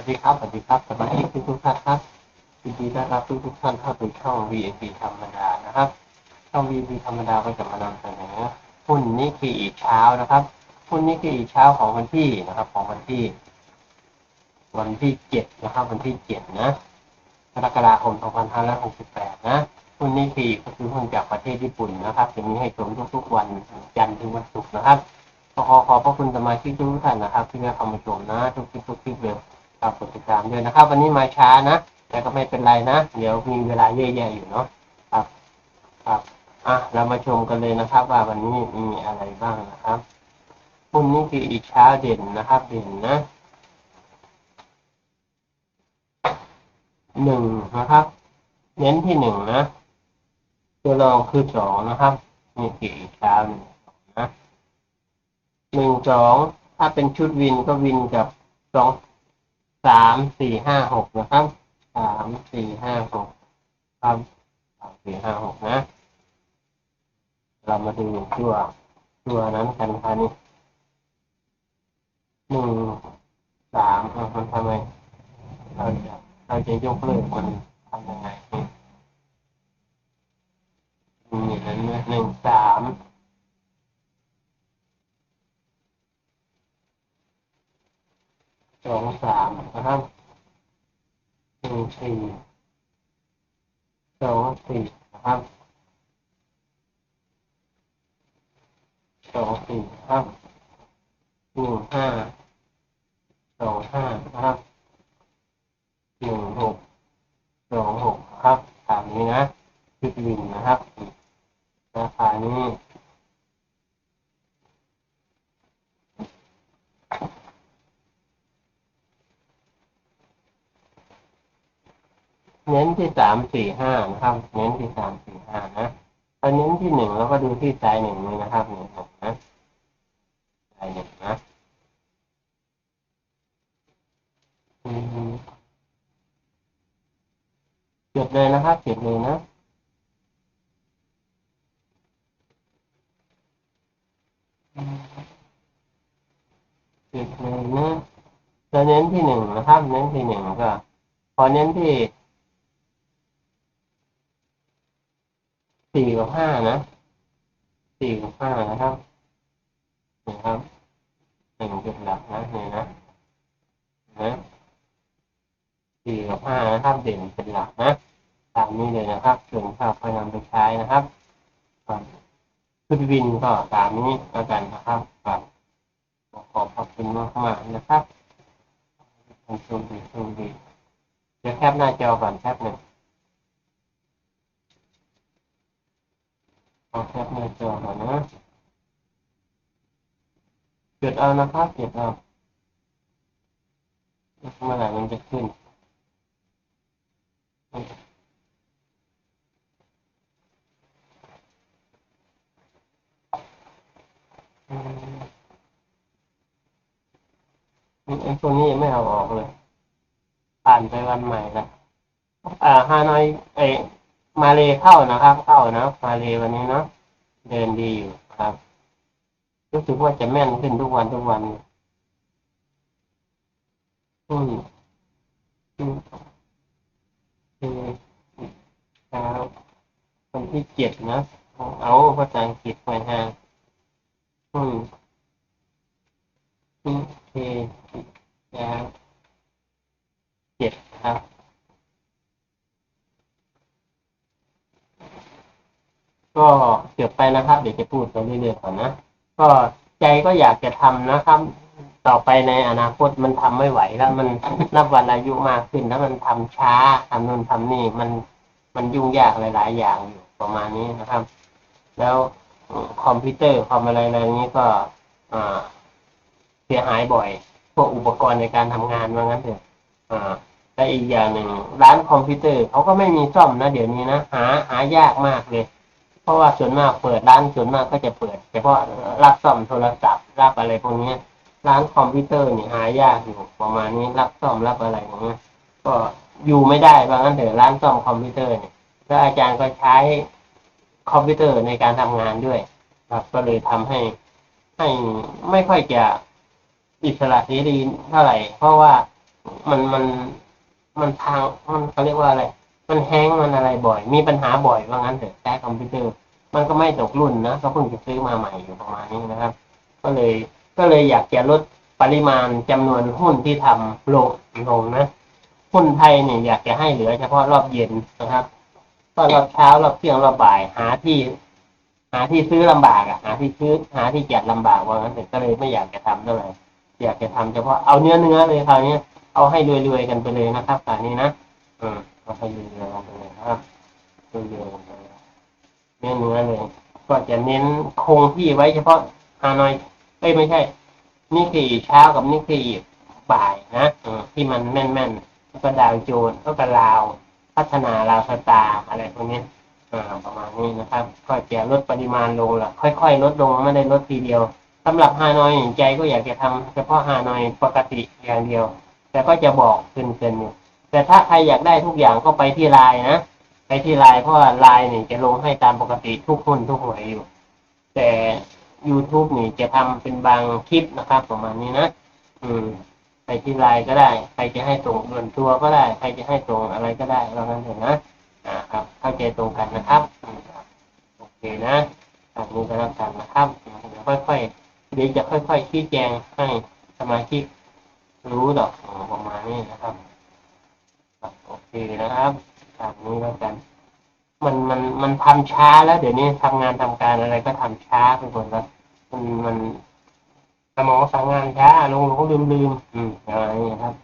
วัสดีครับ สวัสดีครับ สมาชิกทุกทุกท่านครับยินดีต้อนรับทุกทุกท่านเข้าสู่ช่อง VIP ธรรมดานะครับ ช่อง VIP ธรรมดาก็จะมานำเสนอหุ้นนิกเกอีเช้านะครับหุ้นนิกเกอีเช้าของวันที่นะครับ ของวันที่ วันที่เจ็ดนะครับ วันที่เจ็ดนะกรกฎาคม2568 นะหุ้นนิกเกอีก็คือหุ้นจากประเทศญี่ปุ่นนะครับ จะมีให้ชมทุกๆวันจันทร์ถึงวันศุกร์นะครับขอขอบพระคุณสมาชิกทุกท่านนะครับ ที่มาเข้ามาชมนะทุกคลิปทุกคลิปเลย ฝากกดติดตามด้วยนะครับ วันนี้มาช้านะ แต่ก็ไม่เป็นไรนะ เดี๋ยวมีเวลาเยอะแยะอยู่เนาะครับครับอะเรามาชมกันเลยนะครับ ว่าวันนี้มีอะไรบ้างนะครับหุ้นนี้คืออีกเช้าเด่นนะครับเด่นนะหนึ่งนะครับ เน้นที่หนึ่งนะ ตัวรองคือสองนะครับนี่คืออีกเช้าหนึ่งนะหนึ่งสองถ้าเป็นชุดวินก็วินกับสอง สามสี่ห้าหกนะครับสามสี่ห้าหกครับสามสี่ห้าหกนะ เรามาดูตัวตัวนั้นกันครับนี่หนึ่งสามเอามันทำไมเราจะเราจะยกเลิกมันทำยังไงนี่นี่นหนึ่งสาม ส องสามนะครับหนึ่งสี่สองสี่นะครับสองสี่ครับหนึ่งห้าสองห้านะครับหนึ่งหกสองหกครับตามนี้นะคิดวินนะครับราคานี้ เน้นที่สามสี่ห้านะครับ เน้นที่สามสี่ห้านะถ้าเน้นที่หนึ่งเราก็ดูที่สายหนึ่งนี้นะครับหนึ่งหกนะสายหนึ่งนะอืมจดเลยนะครับจดเลยนะจดเลยนะเราเน้นที่หนึ่งนะครับ เน้นที่หนึ่งก็ พอเน้นที่ สี่กับห้านะสี่กับห้านะครับนี่ครับหนึ่งจุดหลักนะนี่นะนะสี่กับห้านะครับเด่นเป็นหลักนะตามนี้เลยนะครับส่วนภาพพยายามไปใช้นะครับครับขึ้นวินก็ตามนี้แล้วกันนะครับครับขอบขอบคุณมากมากนะครับขอบคุณดีชมดีเดี๋ยวแคปหน้าจอก่อนแคปหนึ่ง เอาแคปหน้าจอก่อนนะจดเอานะครับจดเอาเมื่อไหร่มันจะขึ้นไอ้ตัวนี้ไม่เอาออกเลย ผ่านไปวันใหม่ละอ่าฮานอยไอ มาเลเข้านะครับ เข้านะมาเลวันนี้เนาะเดินดีอยู่ครับรู้สึกว่าจะแม่นขึ้นทุกวันทุกวันอืมอืมอืมครับวันที่เจ็ดนะ เอาภาษาอังกฤษไปฮะอืมอืมเคครับเจ็ดครับ ก็เก็บไปนะครับ เดี๋ยวจะพูดไปเรื่อยๆก่อนนะ ก็ใจก็อยากจะทำนะครับ ต่อไปในอนาคตมันทำไม่ไหวแล้ว มันนับวันอายุมากขึ้นแล้วมันทำช้าทำนู่นทำนี่มันมันยุ่งยากหลาย ๆ อย่างอยู่ประมาณนี้นะครับ แล้วคอมพิวเตอร์คอมอะไรอะไรนี้ก็เสียหายบ่อย พวกอุปกรณ์ในการทำงานว่างั้นเถอะอ่าและอีกอย่างหนึ่งร้านคอมพิวเตอร์เขาก็ไม่มีซ่อมนะเดี๋ยวนี้นะหาหายากมากเลย ราะว่าส่วนมากเปิดร้านส่วนมากก็จะเปิดเฉพาะรับซ่อมโทรศัพท์รับอะไรพวกนี้ร้านคอมพิวเตอร์นี่หายากอยู่ประมาณนี้รับซ่อมรับอะไรอย่างเงี้ยก็อยู่ไม่ได้ว่างั้นเถอะร้านซ่อมคอมพิวเตอร์เนี่ยแล้วอาจารย์ก็ใช้คอมพิวเตอร์ในการทำงานด้วย ครับ ก็เลยทำให้ให้ไม่ค่อยจะอิสระเสรีเท่าไหร่ เพราะว่ามันมันมันพังมันเขาเรียกว่าอะไร มันแห้งมันอะไรบ่อย มีปัญหาบ่อยว่างั้นเถอะใช้คอมพิวเตอร์ มันก็ไม่ตกรุ่นนะก็เพิ่งจะซื้อมาใหม่อยู่ประมาณนี้นะครับ ก็เลยก็เลยอยากจะลดปริมาณจำนวนหุ้นที่ทำลงลงนะหุ้นไทยเนี่ยอยากจะให้เหลือเฉพาะรอบเย็นนะครับก็รอบเช้ารอบเที่ยงรอบบ่ายหาที่ หาที่ซื้อลำบากอะหาที่ซื้อหาที่จัดลำบากว่างั้นเถอะก็เลยไม่อยากจะทำเท่าไหร่อยากจะทำเฉพาะเอาเนื้อเนื้อเลยคราวนี้เอาให้รวยๆกันไปเลยนะครับคราวนี้นะอืม เอาให้รวยๆกันเลยครับรวยๆกันไปเลยเนื้อเนื้อเลยก็จะเน้นคงที่ไว้เฉพาะฮานอยเอ้ยไม่ใช่ นี่คือเช้ากับนี่คือบ่ายนะอที่มันแม่นๆแล้วก็ดาวโจนแล้วก็ลาว พัฒนาลาวสตาร์อะไรพวกนี้อประมาณนี้นะครับ ก็จะลดปริมาณลงละค่อย ๆ ลดลงไม่ได้ลดทีเดียวสำหรับฮานอยใจก็อยากจะทำเฉพาะฮานอยปกติอย่างเดียว แต่ก็จะบอกเกินๆอยู่ แต่ถ้าใครอยากได้ทุกอย่างก็ไปที่ไลน์นะ ไปที่ไลน์เพราะว่าไลน์นี่จะลงให้ตามปกติทุกหุ้นทุกหวยอยู่ แต่ YouTube นี่จะทำเป็นบางคลิปนะครับประมาณนี้นะ อืม ไปที่ไลน์ก็ได้ ใครจะให้ส่งด่วนตัวก็ได้ ใครจะให้ส่งอะไรก็ได้เรางั้นเถอะนะ อ่าครับ เข้าใจตรงกันนะครับโอเคนะตามนี้ก็แล้วกันนะครับเดี๋ยวค่อยๆ เดี๋ยวจะค่อยๆชี้แจงให้สมาชิกรู้ดอกประมาณนี้นะครับ ดีนะครับตามนี้แล้วกัน มันมันมันทำช้าแล้ว เดี๋ยวนี้ทำงานทำการอะไรก็ทำช้าไปหมดแล้วมันมันสมองสั่งงานช้าลงลงลืมลืมอืมอะไรอย่างเงี้ยครับ